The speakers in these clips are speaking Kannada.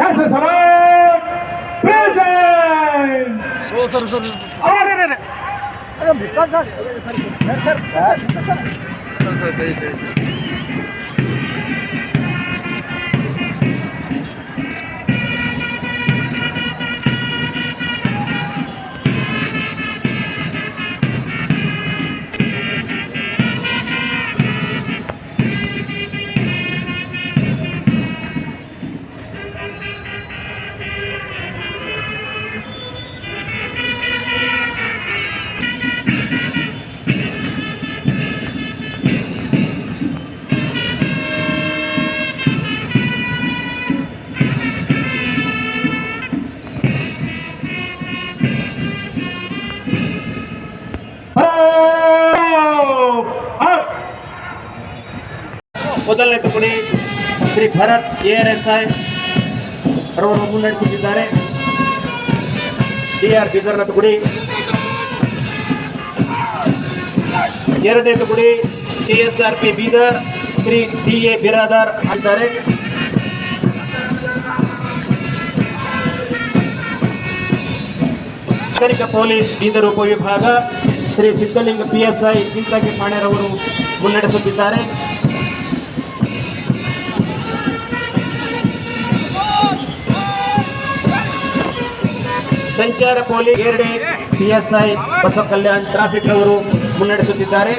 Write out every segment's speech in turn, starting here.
सर सर सर सर ಮೊದಲನೇ ತುಕಡಿ Shri Bharat A R S I ರವರು ಮುನ್ನಡೆಸುತ್ತಿದ್ದಾರೆ ಡಿ ಆರ್ ಬೀದರ್ನ ತುಕಡಿ ಎರಡನೇ ತುಕಡಿ T S R P Bidar Shri D A Biradar ಆಗಿದ್ದಾರೆ ನಾಗರಿಕ ಪೊಲೀಸ್ ಬೀದರ್ ಉಪವಿಭಾಗ Shri Siddalinga P S I Chintagi ಠಾಣೆರವರು ಮುನ್ನಡೆಸುತ್ತಿದ್ದಾರೆ ಸಂಚಾರ ಪೊಲೀಸ್ ಎರಡೇ ಪಿಎಸ್ಐ ಬಸವ ಕಲ್ಯಾಣ್ ಟ್ರಾಫಿಕ್ ಅವರು ಮುನ್ನಡೆಸುತ್ತಿದ್ದಾರೆ.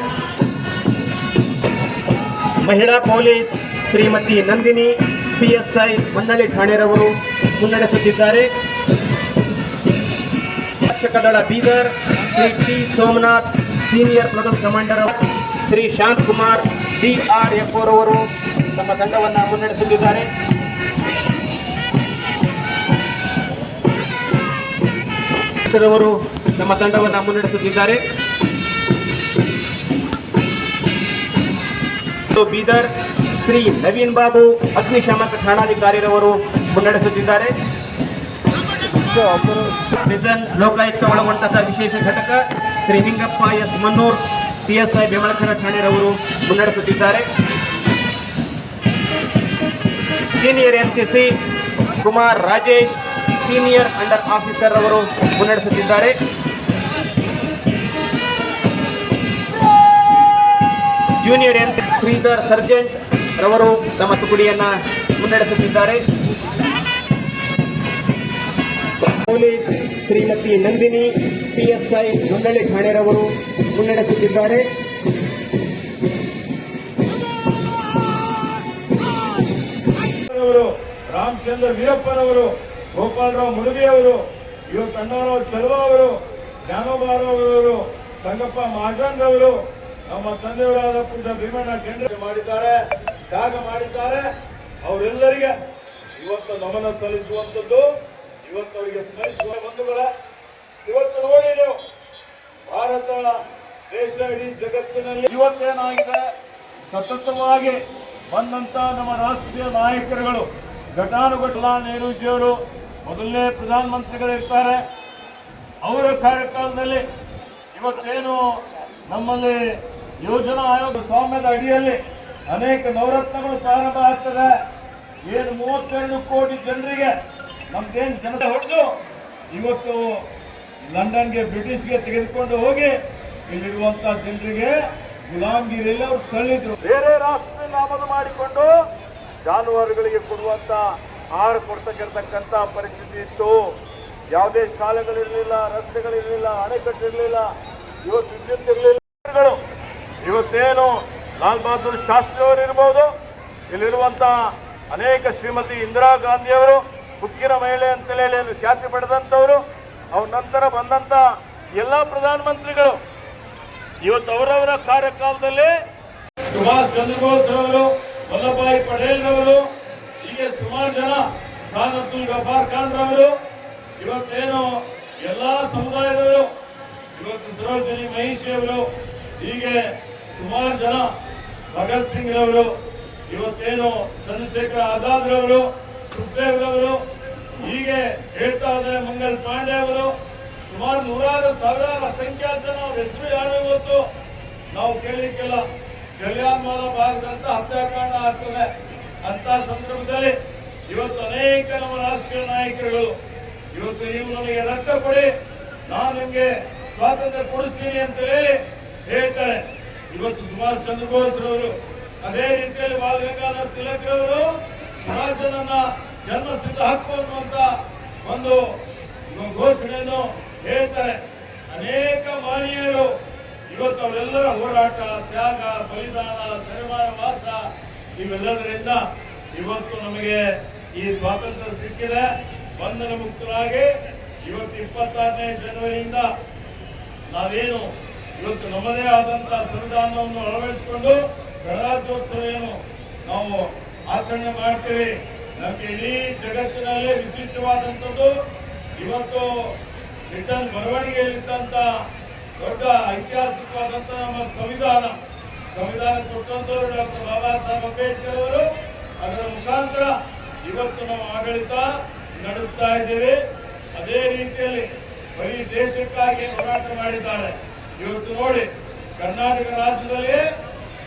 ಮಹಿಳಾ ಪೊಲೀಸ್ ಶ್ರೀಮತಿ ನಂದಿನಿ ಪಿಎಸ್ಐ ಮಂಡಳಿ ಠಾಣೆರವರು ಮುನ್ನಡೆಸುತ್ತಿದ್ದಾರೆ. ರಕ್ಷಕ ದಳ Bidar, Shri T Somnath senior platoon commander Shri Shant Kumar, D R ತಮ್ಮ ತಂಡವನ್ನು ಮುನ್ನಡೆಸುತ್ತಿದ್ದಾರೆ. ಅವರು ನಮ್ಮ ತಂಡವನ್ನು ಮುನ್ನಡೆಸುತ್ತಿದ್ದಾರೆ. ಬೀದರ್ ಶ್ರೀ ನವೀನ್ ಬಾಬು ಅಗ್ನಿಶಾಮಕ ಠಾಣಾಧಿಕಾರಿರವರು ಮುನ್ನಡೆಸುತ್ತಿದ್ದಾರೆ. ಲೋಕಾಯುಕ್ತ ಒಳಗೊಂಡಂತಹ ವಿಶೇಷ ಘಟಕ ಶ್ರೀ ನಿಂಗಪ್ಪ ಎಸ್ ಮನ್ನೂರ್ ಪಿಎಸ್ಐ ಬೆಮಳಕರ ಠಾಣೆರವರು ಮುನ್ನಡೆಸುತ್ತಿದ್ದಾರೆ. Senior NCC Kumar Rajesh senior under officer ಅವರು ಮುನ್ನಡೆಸುತ್ತಿದ್ದಾರೆ. ಜೂನಿಯರ್ ಎನ್ ಶ್ರೀಧರ್ ಸರ್ಜೆಂಟ್ ರವರು ತಮ್ಮ ತುಕುಡಿಯನ್ನ ಮುನ್ನಡೆಸುತ್ತಿದ್ದಾರೆ. ಪೊಲೀಸ್ ಶ್ರೀಮತಿ ನಂದಿನಿ, ಪಿಎಸ್ಐ ಮಂಡಳಿ ಠಾಣೆರವರು ಮುನ್ನಡೆಸುತ್ತಿದ್ದಾರೆ. ರಾಮಚಂದ್ರ ವೀರಪ್ಪನವರು ಗೋಪಾಲರಾವ್ ಮುಳುಗಿ ಅವರು, ಇವರು ಅಣ್ಣಾರಾವ್ ಚಲುವ ಅವರು ಜ್ಞಾನೋಬಾರವರು ಸಂಗಪ್ಪ ಮಹಾಜನ್ ಅವರು, ನಮ್ಮ ತಂದೆಯವರಾದ ಪುಟ್ಟ ಭೀಮಣ್ಣ ಕೇಂದ್ರ ಮಾಡಿದ್ದಾರೆ, ತ್ಯಾಗ ಮಾಡಿದ್ದಾರೆ. ಅವರೆಲ್ಲರಿಗೆ ಇವತ್ತು ನಮನ ಸಲ್ಲಿಸುವಂಥದ್ದು, ಇವತ್ತು ಅವರಿಗೆ ಸ್ಮರಿಸುವ ಬಂಧುಗಳ, ಇವತ್ತು ನೋಡಿ ನೀವು, ಭಾರತ, ದೇಶ ಇಡೀ ಜಗತ್ತಿನಲ್ಲಿ ಇವತ್ತೇನಾಗಿದೆ? ಸತತವಾಗಿ ಬಂದಂತ ನಮ್ಮ ರಾಷ್ಟ್ರೀಯ ನಾಯಕರುಗಳು ಘಟಾನುಘಟಲ ನೆಹರೂಜಿಯವರು ಮೊದಲನೇ ಪ್ರಧಾನಮಂತ್ರಿಗಳಿರ್ತಾರೆ. ಅವರ ಕಾರ್ಯಕಾಲದಲ್ಲಿ ಇವತ್ತೇನು ನಮ್ಮಲ್ಲಿ ಯೋಜನಾ ಆಯೋಗ ಸ್ವಾಮ್ಯದ ಅಡಿಯಲ್ಲಿ ಅನೇಕ ನವರತ್ನಗಳು ಪ್ರಾರಂಭ ಆಗ್ತದೆ. ಏನು ಮೂವತ್ತೆರಡು ಕೋಟಿ ಜನರಿಗೆ ನಮ್ದೇನು ಜನತೆ ಹೊಡೆದು ಇವತ್ತು ಲಂಡನ್ಗೆ ಬ್ರಿಟಿಷ್ಗೆ ತೆಗೆದುಕೊಂಡು ಹೋಗಿ ಇಲ್ಲಿರುವಂತ ಜನರಿಗೆ ಗುಲಾಮ್ಗಿರಿಯಲ್ಲಿ ಅವರು ತಳ್ಳಿದ್ರು. ಬೇರೆ ರಾಷ್ಟ್ರದಲ್ಲಿ ಆಮದು ಮಾಡಿಕೊಂಡು ಜಾನುವಾರುಗಳಿಗೆ ಕೊಡುವಂತ ಆಹಾರ ಕೊಡ್ತಕ್ಕಿರ್ತಕ್ಕಂಥ ಪರಿಸ್ಥಿತಿ ಇತ್ತು. ಯಾವುದೇ ಶಾಲೆಗಳಿರಲಿಲ್ಲ, ರಸ್ತೆಗಳಿರಲಿಲ್ಲ, ಅಣೆಕಟ್ಟಿರಲಿಲ್ಲ, ಇವತ್ತು ವಿದ್ಯುತ್ ಇರಲಿಲ್ಲ. ಇವತ್ತೇನು ಲಾಲ್ ಬಹದ್ದೂರ್ ಶಾಸ್ತ್ರಿಯವರು ಇರ್ಬೋದು, ಇಲ್ಲಿರುವಂತ ಅನೇಕ ಶ್ರೀಮತಿ ಇಂದಿರಾ ಗಾಂಧಿಯವರು ಮುಖ್ಯರ ಮಹಿಳೆ ಅಂತೇಳಿ ಅಲ್ಲಿ ಖ್ಯಾತಿ ಪಡೆದಂಥವರು, ಅವ್ರ ನಂತರ ಬಂದಂತ ಎಲ್ಲ ಪ್ರಧಾನಮಂತ್ರಿಗಳು. ಇವತ್ತು ಅವರವರ ಕಾರ್ಯಕಾಲದಲ್ಲಿ ಸುಭಾಷ್ ಚಂದ್ರ ಬೋಸ್ ಅವರು ವಲ್ಲಭಾಯಿ ಪಟೇಲ್ ರವರು ಹೀಗೆ ಸುಮಾರು ಜನ ಖಾನ್ ಅಬ್ದುಲ್ ಗಫಾರ್ ಖಾನ್ ರವರು ಇವತ್ತೇನು ಎಲ್ಲ ಸಮುದಾಯದವರು, ಇವತ್ತು ಸರೋಜಿನಿ ಮಹೇಶ್ ಅವರು, ಹೀಗೆ ಸುಮಾರು ಜನ ಭಗತ್ ಸಿಂಗ್ ರವರು ಇವತ್ತೇನು ಚಂದ್ರಶೇಖರ್ ಆಜಾದ್ ರವರು ಸುಖದೇವ್ರವರು ಹೀಗೆ ಹೇಳ್ತಾ ಇದ್ರೆ ಮಂಗಲ್ ಪಾಂಡೆ ಅವರು, ಸುಮಾರು ನೂರಾರು ಸಾವಿರಾರು ಅಸಂಖ್ಯಾತ ಜನ ಅವ್ರ ಹೆಸರು ಯಾರು ಇವತ್ತು ನಾವು ಕೇಳಲಿಕ್ಕಿಲ್ಲ ಜಲಿಯಾನ್ ವಾಲಾ ಭಾಗದಂತ ಹತ್ಯಾಕಾಂಡ ಆಗ್ತದೆ. ಅಂತ ಸಂದರ್ಭದಲ್ಲಿ ಇವತ್ತು ಅನೇಕ ನಮ್ಮ ರಾಷ್ಟ್ರೀಯ ನಾಯಕರುಗಳು, ಇವತ್ತು ನೀವು ನನಗೆ ರಕ್ತ ಕೊಡಿ, ನಾನು ನಿಮಗೆ ಸ್ವಾತಂತ್ರ್ಯ ಕೊಡಿಸ್ತೀನಿ ಅಂತ ಹೇಳಿ ಹೇಳ್ತಾರೆ. ಇವತ್ತು ಸುಭಾಷ್ ಚಂದ್ರ ಬೋಸ್ ರವರು, ಅದೇ ರೀತಿಯಲ್ಲಿ ಬಾಲ ಗಂಗಾಧರ್ ತಿಲಕ್ ರವರು ಸುಮಾರು ಜನನ ಜನ್ಮಸಿದ್ಧ ಹಕ್ಕು ಅನ್ನುವಂತ ಒಂದು ಘೋಷಣೆಯನ್ನು ಹೇಳ್ತಾರೆ. ಅನೇಕ ಮಾನೀಯರು, ಇವತ್ತು ಅವರೆಲ್ಲರ ಹೋರಾಟ, ತ್ಯಾಗ, ಬಲಿದಾನ, ಸರಿಮಾನ, ವಾಸ ಇವೆಲ್ಲದರಿಂದ ಇವತ್ತು ನಮಗೆ ಈ ಸ್ವಾತಂತ್ರ್ಯ ಸಿಕ್ಕಿದೆ. ಬಂಧನ ಮುಕ್ತರಾಗಿ ಇವತ್ತು ಇಪ್ಪತ್ತಾರನೇ ಜನವರಿಯಿಂದ ನಾವೇನು ಇವತ್ತು ನಮ್ಮದೇ ಆದಂತಹ ಸಂವಿಧಾನವನ್ನು ಅಳವಡಿಸಿಕೊಂಡು ಗಣರಾಜ್ಯೋತ್ಸವ ಏನು ನಾವು ಆಚರಣೆ ಮಾಡ್ತೀವಿ. ನಮಗೆ ಇಡೀ ಜಗತ್ತಿನಲ್ಲೇ ವಿಶಿಷ್ಟವಾದಂಥದ್ದು. ಇವತ್ತು ಬ್ರಿಟನ್ ಬರವಣಿಗೆಯಲ್ಲಿದ್ದಂತ ದೊಡ್ಡ ಐತಿಹಾಸಿಕವಾದಂತ ನಮ್ಮ ಸಂವಿಧಾನ. ಸಂವಿಧಾನ ಕೊಟ್ಟಂತವರು ಡಾಕ್ಟರ್ ಬಾಬಾ ಸಾಹೇಬ್ ಅಂಬೇಡ್ಕರ್ ಅವರು, ಅದರ ಮುಖಾಂತರ ಇವತ್ತು ನಾವು ಆಡಳಿತ ನಡೆಸ್ತಾ ಇದ್ದೇವೆ. ಅದೇ ರೀತಿಯಲ್ಲಿ ಬರೀ ದೇಶಕ್ಕಾಗಿ ಹೋರಾಟ ಮಾಡಿದ್ದಾರೆ. ಇವತ್ತು ನೋಡಿ, ಕರ್ನಾಟಕ ರಾಜ್ಯದಲ್ಲಿ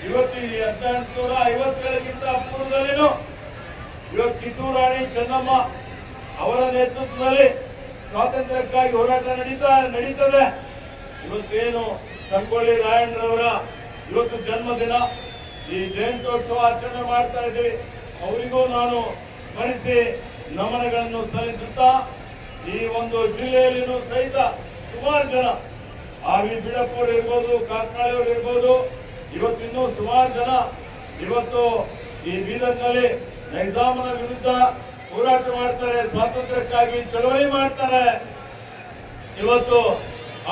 ಇವತ್ತು ಈ ಹದಿನೆಂಟುನೂರ ಐವತ್ತೇಳಕ್ಕಿಂತ ಪೂರ್ವದಲ್ಲಿನೂ ಇವತ್ತು ಕಿತ್ತೂರು ರಾಣಿ ಚೆನ್ನಮ್ಮ ಅವರ ನೇತೃತ್ವದಲ್ಲಿ ಸ್ವಾತಂತ್ರ್ಯಕ್ಕಾಗಿ ಹೋರಾಟ ನಡೀತಾ, ನಡೀತದೆ. ಇವತ್ತೇನು ಸಂಗೊಳ್ಳಿ ರಾಯಣ್ಣರವರ ಇವತ್ತು ಜನ್ಮದಿನ. ಈ ಜಯಂತ್ಯೋತ್ಸವ ಆಚರಣೆ ಮಾಡ್ತಾ ಇದ್ದೀವಿ. ಅವರಿಗೂ ನಾನು ಸ್ಮರಿಸಿ ನಮನಗಳನ್ನು ಸಲ್ಲಿಸುತ್ತಾ, ಈ ಒಂದು ಜಿಲ್ಲೆಯಲ್ಲಿನೂ ಸಹಿತ ಸುಮಾರು ಜನ ಆವಿ ಬಿಡಪ್ಪವ್ರು ಇರ್ಬೋದು ಕಾಕ್ನಾಳಿಯವರು ಇರ್ಬೋದು ಇವತ್ತಿನ್ನೂ ಸುಮಾರು ಜನ ಇವತ್ತು ಈ ಬೀದರ್ನಲ್ಲಿ ನೈಜಾಮನ ವಿರುದ್ಧ ಹೋರಾಟ ಮಾಡ್ತಾರೆ, ಸ್ವಾತಂತ್ರ್ಯಕ್ಕಾಗಿ ಚಳವಳಿ ಮಾಡ್ತಾರೆ. ಇವತ್ತು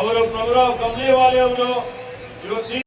ಅವರು ಪ್ರಭುರಾವ್ ಕಂಬ್ಲಿವಾಲಿ ಅವರು, ಇವತ್ತು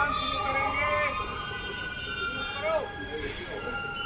आंदोलन शुरू करेंगे शुरू करो